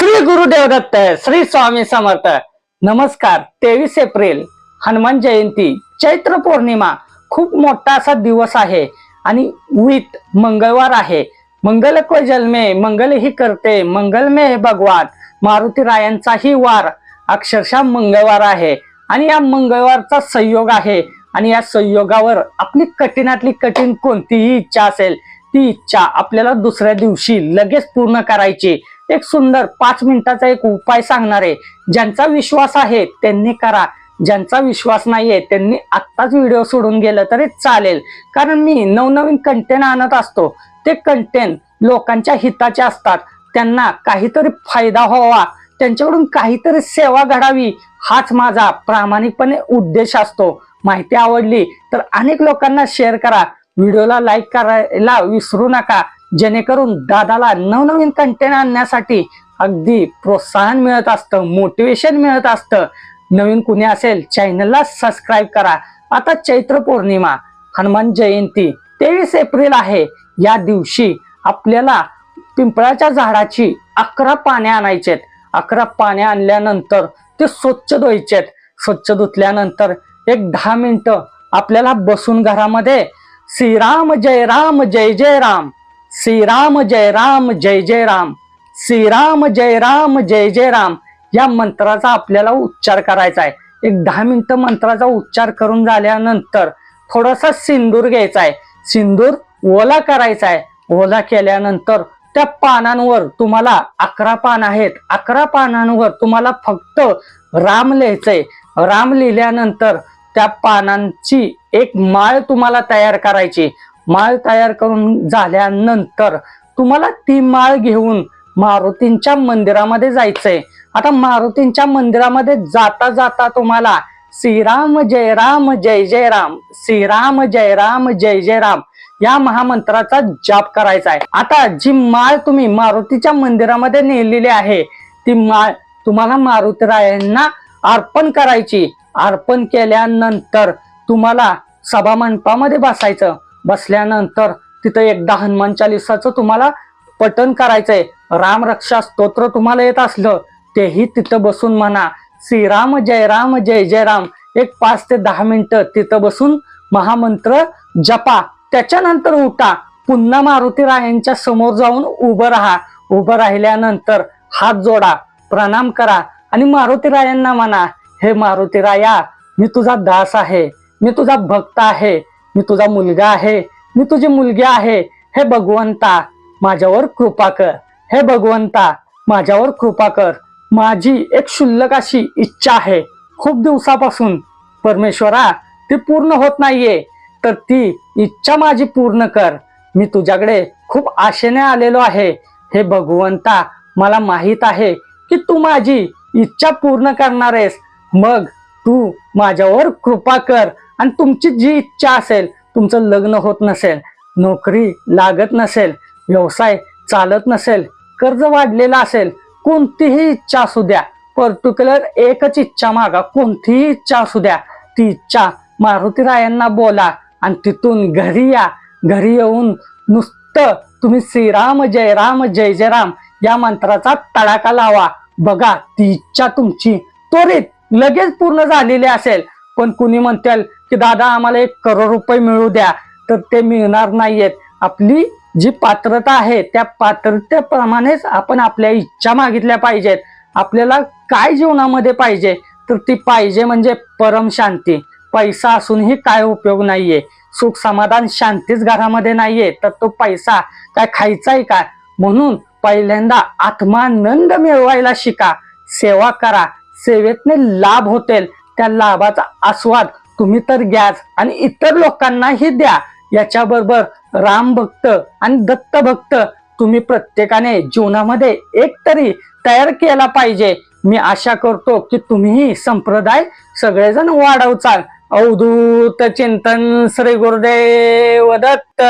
श्री गुरुदेव दत्त श्री स्वामी समर्थ नमस्कार तेवीस एप्रिल हनुमान जयंती चैत्र पौर्णिमा खूप मोठा असा दिवस आहे आणि वीत मंगळवार आहे. मंगल को जन्मे मंगल ही करते मंगलमे हे भगवान मारुती रायांचाही वार अक्षरशः मंगळवार आहे. आणि या मंगळवारचा संयोग आहे आणि या संयोगावर आपली कठीणातली कठीण कोणतीही इच्छा असेल ती इच्छा आपल्याला दुसऱ्या दिवशी लगेच पूर्ण करायची. एक सुंदर पाच मिनिटाचा एक उपाय सांगणार आहे. ज्यांचा विश्वास आहे त्यांनी करा. ज्यांचा विश्वास नाहीये त्यांनी आत्ताच व्हिडिओ सोडून गेलं तरी चालेल. कारण मी नवनवीन कंटेंट आणत असतो. ते कंटेंट लोकांच्या हिताचे असतात. त्यांना काहीतरी फायदा व्हावा. त्यांच्याकडून काहीतरी सेवा घडावी. हाच माझा प्रामाणिकपणे उद्देश असतो. माहिती आवडली तर अनेक लोकांना शेअर करा. व्हिडिओला लाईक करायला विसरू नका. जेणेकरून दादाला नवनवीन कंटेंट आणण्यासाठी अगदी प्रोत्साहन मिळत असतं मोटिवेशन मिळत असतं. नवीन कुणी असेल चॅनलला सबस्क्राईब करा. आता चैत्र पौर्णिमा हनुमान जयंती तेवीस एप्रिल आहे. या दिवशी आपल्याला पिंपळाच्या झाडाची अकरा पाने आणायचेत अकरा पाने आणल्यानंतर ते स्वच्छ धुवायचेत स्वच्छ धुतल्यानंतर एक दहा मिनिटं आपल्याला बसून घरामध्ये श्रीराम जय राम जय जय राम. श्रीराम जय राम जय जय राम. श्रीराम जय राम जय जय राम. या मंत्राचा आपल्याला उच्चार करायचा आहे. एक दहा मिनिटं मंत्राचा उच्चार करून झाल्यानंतर थोडासा सिंदूर घ्यायचा आहे. सिंदूर ओला करायचा आहे. ओला केल्यानंतर त्या पानांवर तुम्हाला अकरा पान आहेत. अकरा पानांवर तुम्हाला फक्त राम लिहायचंय. राम लिहिल्यानंतर त्या पानांची एक माळ तुम्हाला तयार करायची. माळ तयार करून झाल्यानंतर तुम्हाला ती माळ घेऊन मारुतींच्या मंदिरामध्ये जायचंय. आता मारुतींच्या मंदिरामध्ये जाता जाता तुम्हाला श्रीराम जय राम जय जय राम श्रीराम जय राम जय जय राम या महामंत्राचा जाप करायचा आहे आता जी माळ तुम्ही मारुतीच्या मंदिरामध्ये नेलेली आहे ती माळ तुम्हाला मारुतीरायांना अर्पण करायची. अर्पण केल्यानंतर तुम्हाला सभा मंडपामध्ये बसायचं. बसल्यानंतर तिथं एकदा हनुमान चालिसाचं तुम्हाला पठन करायचंय. राम रक्षा स्तोत्र तुम्हाला येत असलं तेही तिथं बसून म्हणा. श्रीराम जय राम जय जय राम. एक पाच ते दहा मिनिटं तिथं बसून महामंत्र जपा. त्याच्यानंतर उठा. पुन्हा मारुती रायांच्या समोर जाऊन उभं राहा. उभं राहिल्यानंतर हात जोडा. प्रणाम करा. आणि मारुती रायांना म्हणा हे मारुती राया मी तुझा दास आहे. मी तुझा भक्त आहे. मी तुझा मुलगा आहे. मी तुझी मुलगी आहे. हे भगवंता माझ्यावर कृपा कर. हे भगवंता माझ्यावर कृपा कर. माझी एक क्षुल्लक अशी इच्छा आहे. खूप दिवसापासून परमेश्वरा ती पूर्ण होत नाहीये. तर ती इच्छा माझी पूर्ण कर. मी तुझ्याकडे खूप आशेने आलेलो आहे. हे भगवंता मला माहीत आहे की तू माझी इच्छा पूर्ण करणार आहेस. मग तू माझ्यावर कृपा कर. आणि तुमची जी इच्छा असेल तुमचं लग्न होत नसेल नोकरी लागत नसेल व्यवसाय चालत नसेल कर्ज वाढलेलं असेल कोणतीही इच्छा असू द्या. पर्टिक्युलर एकच इच्छा मागा कोणतीही इच्छा असू द्या. ती इच्छा मारुती रायांना बोला आणि तिथून घरी या. घरी येऊन नुसतं तुम्ही श्रीराम जय राम जय जय राम या मंत्राचा तडाखा लावा. बघा ती इच्छा तुमची त्वरित लगेच पूर्ण झालेली असेल. पण कुणी म्हणतील की दादा आम्हाला एक करोड रुपये मिळू द्या. तर ते मिळणार नाहीयेत. आपली जी पात्रता आहे त्या पात्रतेप्रमाणेच आपण आपल्या इच्छा मागितल्या पाहिजेत. आपल्याला काय जीवनामध्ये पाहिजे? तर ती पाहिजे म्हणजे परम शांती. पैसा असूनही काय उपयोग नाहीये. सुख समाधान शांतीच घरामध्ये नाहीये. तर तो पैसा काय खायचा आहे का? म्हणून पहिल्यांदा आत्मानंद मिळवायला शिका. सेवा करा. सेवेतने लाभ होतील. त्या लाभाचा आस्वाद तुम्ही तर घ्याच आणि इतर लोकांनाही द्या. याच्याबरोबर राम भक्त आणि दत्त भक्त तुम्ही प्रत्येकाने जीवनामध्ये एक तरी तयार केला पाहिजे. मी आशा करतो की तुम्ही संप्रदाय सगळेजण वाढवचाल. अवधूत चिंतन श्री गुरुदेव दत्त.